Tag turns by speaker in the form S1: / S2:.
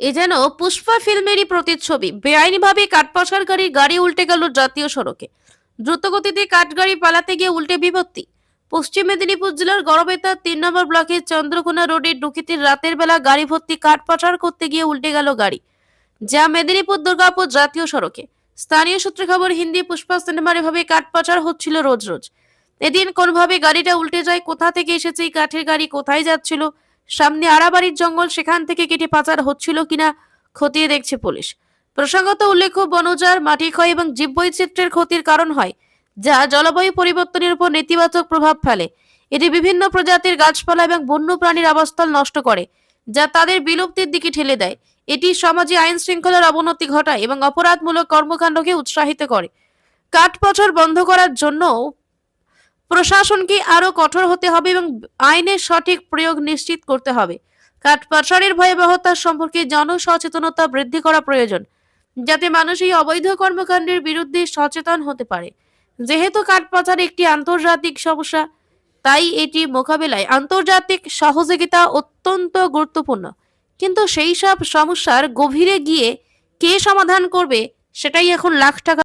S1: এ যেন পুষ্পা ফিল্মেরই প্রতিচ্ছবি। বেআইনিভাবে কাঠ পাচারকারী গাড়ি উল্টে গেল জাতীয় সড়কে। দ্রুতগতিতে কাঠগাড়ি পালাতে গিয়ে উল্টে বিপত্তি পশ্চিম মেদিনীপুর জেলার গড়বেতা তিন নম্বর ব্লকের চন্দ্রকোনা রোডের ডুকিতির রাতের বেলা গাড়ি ভর্তি কাঠ পাচার করতে গিয়ে উল্টে গেল গাড়ি, যা মেদিনীপুর দুর্গাপুর জাতীয় সড়কে। স্থানীয় সূত্রে খবর, হিন্দি পুষ্পা সিনেমার এভাবে কাঠ পাচার হচ্ছিল রোজ রোজ। এদিন কোনভাবে গাড়িটা উল্টে যায়, কোথা থেকে এসেছে, এই কাঠের গাড়ি কোথায় যাচ্ছিল সামনে আড়াবাড়ির জঙ্গল, সেখান থেকে কেটে পাচার হচ্ছিল কিনা খতিয়ে দেখছে পুলিশ। প্রসঙ্গত উল্লেখ্য, বনজার মাটি ক্ষয় এবং জীববৈচিত্র্যের ক্ষতির কারণ হয়, যা জলবায়ু পরিবর্তনের উপর নেতিবাচক প্রভাব ফেলে। এটি বিভিন্ন প্রজাতির গাছপালা এবং বন্য প্রাণীর আবাসস্থল নষ্ট করে, যা তাদের বিলুপ্তির দিকে ঠেলে দেয়। এটি সমাজে আইন শৃঙ্খলার অবনতি ঘটায় এবং অপরাধমূলক কর্মকাণ্ডকে উৎসাহিত করে। কাঠ পাচার বন্ধ করার জন্য প্রশাসনকে আরও কঠোর হতে হবে এবং আইনের সঠিক প্রয়োগ নিশ্চিত করতে হবে। কাঠ পাচারের ভয়াবহতা সম্পর্কে জনসচেতনতা বৃদ্ধি করা প্রয়োজন, যাতে মানুষ এই অবৈধ কর্মকাণ্ডের বিরুদ্ধে সচেতন হতে পারে। যেহেতু কাঠ পাচার একটি আন্তর্জাতিক সমস্যা, তাই এটি মোকাবেলায় আন্তর্জাতিক সহযোগিতা অত্যন্ত গুরুত্বপূর্ণ। কিন্তু সেই সব সমস্যার গভীরে গিয়ে কে সমাধান করবে, সেটাই এখন লাখ টাকা